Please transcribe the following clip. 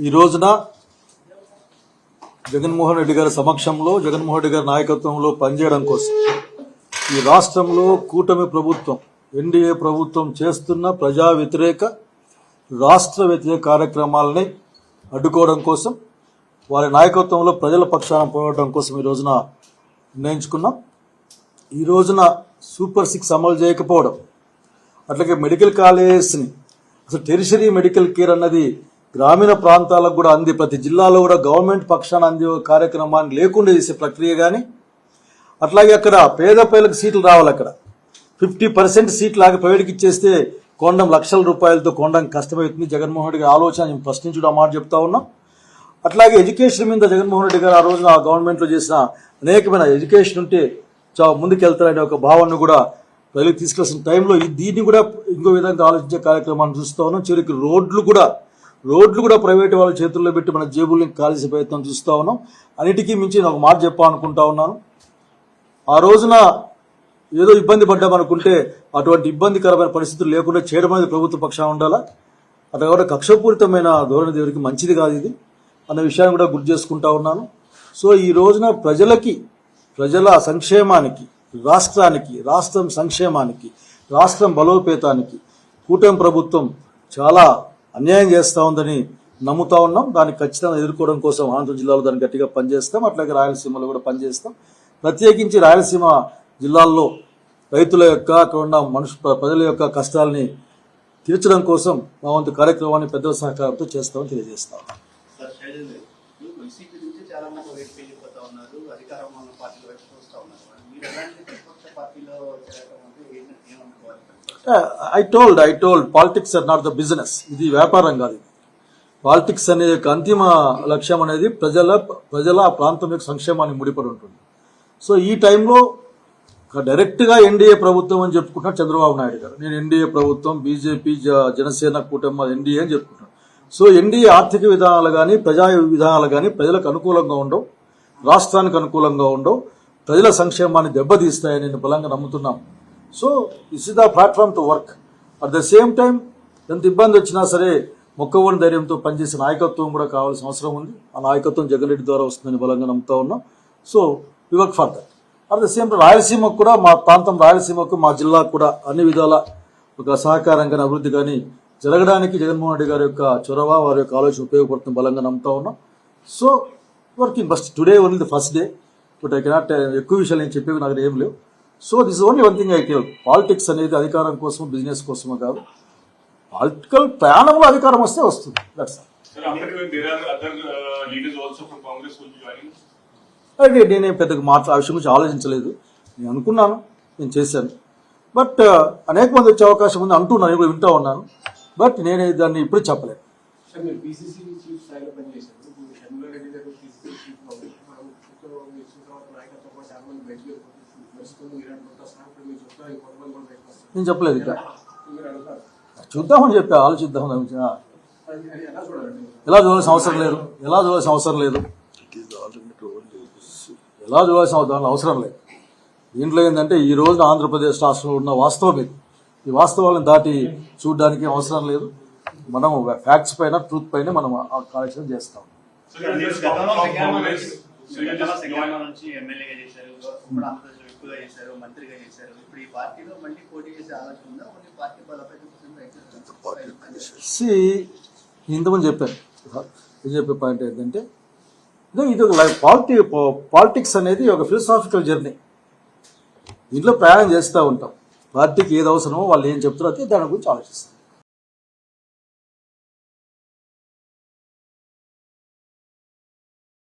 ఈ రోజున జగన్మోహన్ రెడ్డి గారి సమక్షంలో జగన్మోహన్ రెడ్డి గారి నాయకత్వంలో పనిచేయడం కోసం ఈ రాష్ట్రంలో కూటమి ప్రభుత్వం ఎన్డీఏ ప్రభుత్వం చేస్తున్న ప్రజా వ్యతిరేక రాష్ట్ర వ్యతిరేక కార్యక్రమాలని అడ్డుకోవడం కోసం వారి నాయకత్వంలో ప్రజల పక్షాన పోరాటం కోసం ఈ రోజున నిర్ణయించుకున్నాం. ఈ రోజున సూపర్ సిక్స్ అమలు చేయకపోవడం అట్లాగే మెడికల్ కాలేజెస్ని అసలు టెరిషరీ మెడికల్ కేర్ అన్నది గ్రామీణ ప్రాంతాలకు కూడా అంది. ప్రతి జిల్లాలో కూడా గవర్నమెంట్ పక్షాన అందే కార్యక్రమాన్ని లేకుండా చేసే ప్రక్రియ కానీ అట్లాగే అక్కడ పేద పేదలకు సీట్లు రావాలి అక్కడ. ఫిఫ్టీ పర్సెంట్ సీట్లు ఆగి ప్రైవేట్కి ఇచ్చేస్తే కొండం లక్షల రూపాయలతో కొండం కష్టమవుతుంది. జగన్మోహన్ రెడ్డి గారి ఆలోచన మేము ఫస్ట్ నుంచి కూడా ఆ మాట చెప్తా ఉన్నాం. అట్లాగే ఎడ్యుకేషన్ మీద జగన్మోహన్ రెడ్డి గారు ఆ రోజున ఆ గవర్నమెంట్లో చేసిన అనేకమైన ఎడ్యుకేషన్ ఉంటే చా ముందుకెళ్తారనే ఒక భావనను కూడా ప్రజలకు తీసుకెళ్సిన టైంలో దీన్ని కూడా ఇంకో విధంగా ఆలోచించే కార్యక్రమాన్ని చూస్తా ఉన్నాం. చివరికి రోడ్లు కూడా రోడ్లు కూడా ప్రైవేట్ వాళ్ళ చేతుల్లో పెట్టి మన జేబుల్ని కాల్చే ప్రయత్నం చూస్తూ ఉన్నాం. అన్నిటికీ మించి నేను ఒక మాట చెప్పాలనుకుంటా ఉన్నాను. ఆ రోజున ఏదో ఇబ్బంది పడ్డామనుకుంటే అటువంటి ఇబ్బందికరమైన పరిస్థితులు లేకుండా చేయడం అనేది ప్రభుత్వ పక్షాన ఉండాలా? అట్లా కూడా కక్షపూరితమైన ధోరణి దేవుడికి మంచిది కాదు ఇది అన్న విషయాన్ని కూడా గుర్తు చేసుకుంటా ఉన్నాను. సో ఈ రోజున ప్రజలకి ప్రజల సంక్షేమానికి రాష్ట్రానికి రాష్ట్రం సంక్షేమానికి రాష్ట్రం బలోపేతానికి కూటమి ప్రభుత్వం చాలా అన్యాయం చేస్తూ ఉందని నమ్ముతా ఉన్నాం. దాన్ని ఖచ్చితంగా ఎదుర్కోవడం కోసం అనంతపురం జిల్లాలో దాన్ని గట్టిగా పనిచేస్తాం. అట్లాగే రాయలసీమలో కూడా పనిచేస్తాం. ప్రత్యేకించి రాయలసీమ జిల్లాల్లో రైతుల యొక్క అక్కడ ఉన్న మనుషు ప్రజల యొక్క కష్టాలని తీర్చడం కోసం మా వంతు కార్యక్రమాన్ని పెద్దల సహకారంతో చేస్తామని తెలియజేస్తాం సార్ శైలజ గారు, ఇప్పుడు వైసీపీ నుంచి చాలా మంది వైపు వెళ్ళిపోతా ఉన్నారు అధికారం ఉన్న పార్టీల వైపు చూస్తా ఉన్నారు. మీరు ఎలాంటి ప్రతిపక్ష పార్టీలో చేరడం అంటే ఏమనుకోవాలి? I told I told politics are not the business ఇది వ్యాపారం కాదు పాలిటిక్స్ అనే యొక్క అంతిమ లక్ష్యం అనేది ప్రజల ప్రజల ప్రాంతం యొక్క సంక్షేమాన్ని ముడిపడి ఉంటుంది. సో ఈ టైంలో డైరెక్ట్గా ఎన్డీఏ ప్రభుత్వం అని చెప్పుకుంటున్నాను చంద్రబాబు నాయుడు గారు. నేను ఎన్డీఏ ప్రభుత్వం బీజేపీ జనసేన కూటమి ఎన్డీఏ అని చెప్పుకుంటున్నాను. సో ఎన్డీఏ ఆర్థిక విధానాలు కానీ ప్రజా విధానాలు కానీ ప్రజలకు అనుకూలంగా ఉండవు రాష్ట్రానికి అనుకూలంగా ఉండవు ప్రజల సంక్షేమాన్ని దెబ్బతీస్తాయని నేను బలంగా నమ్ముతున్నాం. So is is the platform to work at the same time ఎంత ఇబ్బంది వచ్చినా సరే మొక్కవని ధైర్యంతో పనిచేసే నాయకత్వం కూడా కావాల్సిన అవసరం ఉంది. ఆ నాయకత్వం జగన్ రెడ్డి ద్వారా వస్తుందని బలంగా నమ్ముతా ఉన్నాం. So we work for that at the same time రాయలసీమకు కూడా మా ప్రాంతం రాయలసీమకు మా జిల్లాకు కూడా అన్ని విధాల ఒక సహకారం కానీ అభివృద్ధి కానీ జరగడానికి జగన్మోహన్ రెడ్డి గారి యొక్క చొరవ వారి యొక్క ఆలోచన ఉపయోగపడుతుంది బలంగా నమ్ముతా ఉన్నాం. So working first today only the first day but I cannot ఎక్కువ విషయాలు నేను చెప్పేవి నాకు ఏం లేవు. So this only one thing I tell politics అనేది అధికారం కోసం బిజినెస్ కోసమో కాదు. పొలిటికల్ ప్రయాణంలో అధికారం వస్తే వస్తుంది. దట్స్ other uh, నేనేం పెద్దగా మాట్లా ఆ విషయం గురించి ఆలోచించలేదు. నేను అనుకున్నాను నేను చేశాను. బట్ అనేక మంది వచ్చే అవకాశం ఉంది అంటున్నాను వింటా ఉన్నాను. బట్ నేను దాన్ని ఇప్పుడు చెప్పలేను. వస్తారు. నేను చెప్పలేదు ఇంకా. మీరు అడుగుతారు? చూద్దామని చెప్పి ఆలోచిద్దాం ఎలా చూడాల్సిన అవసరం లేదు. ఎలా చూడాల్సిన అవసరం లేదు. ఎలా చూడాల్సిన అవసరం లేదు. దీంట్లో ఏంటంటే ఈ రోజున ఆంధ్రప్రదేశ్ రాష్ట్రంలో ఉన్న వాస్తవం ఇది. ఈ వాస్తవాలను దాటి చూడడానికి అవసరం లేదు. మనం ఫ్యాక్ట్స్ పైన ట్రూత్ పైన మనం ఆ కార్యక్రమం చేస్తాం. ఇంతకుముందు చెప్పాను. ఏం చెప్పే పాయింట్ ఏంటంటే ఇదో ఒక పాలిటి పాలిటిక్స్ అనేది ఒక ఫిలసాఫికల్ జర్నీ దీంట్లో ప్రయాణం చేస్తూ ఉంటాం. పార్టీకి ఏది అవసరమో వాళ్ళు ఏం చెప్తారో అయితే దాని గురించి ఆలోచిస్తారు.